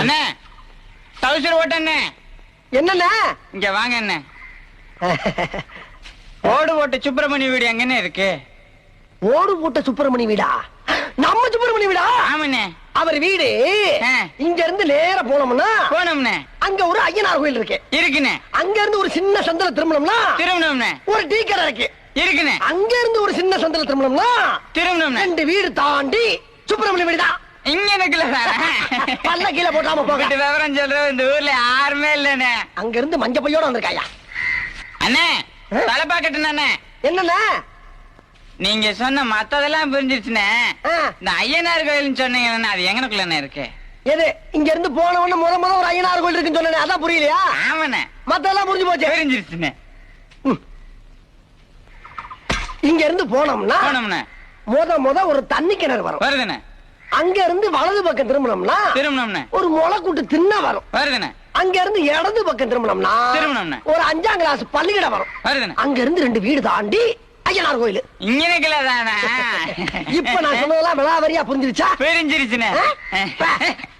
அண்ணே டவுசர் ஓட்டண்ணே என்னண்ணே? இங்க வாங்க அண்ணே. ஓடு ஓட்ட சுப்பிரமணிய வீடு எங்கன்னு இருக்கு? ஓடு போட்ட சுப்பிரமணி வீடா? நம்ம சுப்பிரமணி வீடா? ஆமாண்ணே. அவர் வீடு. இங்க இருந்து நேரா போனோம்னா போனோம்ண்ணே. அங்க ஒரு ஐயனார் கோயில் இருக்கு. இருக்குண்ணே. அங்க இருந்து ஒரு சின்ன சந்தில திரும்பணும்னா திரும்பணும்ண்ணே ஒரு டீ கடை இருக்கு. இருக்குண்ணே. அங்க இருந்து ஒரு சின்ன சந்தில திரும்பணும்னா திரும்பணும்ண்ணே ரெண்டு வீடு தாண்டி சுப்பிரமணிய வீடு தான். இங்க இருக்குல்ல சார் பல்ல கீழே போட்டாம போக. உங்ககிட்ட விவரம் சொல்ற இந்த ஊர்ல யாருமே இல்லண்ணே. அங்க இருந்து மஞ்ச பையோட வந்திருக்காயா? அண்ணே ஆ? தலை பாக்கட்டுண்ணே அண்ணே. என்னண்ணே? நீங்க சொன்ன மத்ததெல்லாம் புரிஞ்சிருச்சுண்ணே. ஆ, இந்த ஐயனார் கோயில்னு சொன்னீங்கண்ணே அது எங்கனக்குள்ளண்ணே இருக்கு. எது இங்க இருந்து போன உடனே முத முத ஒரு ஐயனார் கோயில் இருக்குன்னு சொன்னேனே அதான் புரியலையா? ஆமாண்ணே. மத்தெல்லாம் புரிஞ்சு போச்சு. புரிஞ்சிருச்சுண்ணே. இங்க இருந்து போனோம்னா போனோம்ண்ணே. முத முத ஒரு தண்ணி கிணறு வரும். வருதுண்ணே. அங்க இருந்து வலது பக்கம் திரும்பினோம்னா திரும்பணும்ண்ணே ஒரு முளைக்கூட்டு தின்ன வரும். வருதுண்ணே அங்க இருந்து இடது பக்கம் திரும்பினோம்னா திரும்பணும்ண்ணே. ஒரு அஞ்சாம் கிளாஸ் பள்ளிக்கூடம் வரும். வருதுண்ணே அங்க இருந்து ரெண்டு வீடு தாண்டி ஐயனார் கோயில். இங்க தானே? இப்ப நான் சொன்னதெல்லாம் விளாவரியா புரிஞ்சிருச்சா? புரிஞ்சிருச்சுண்ணே?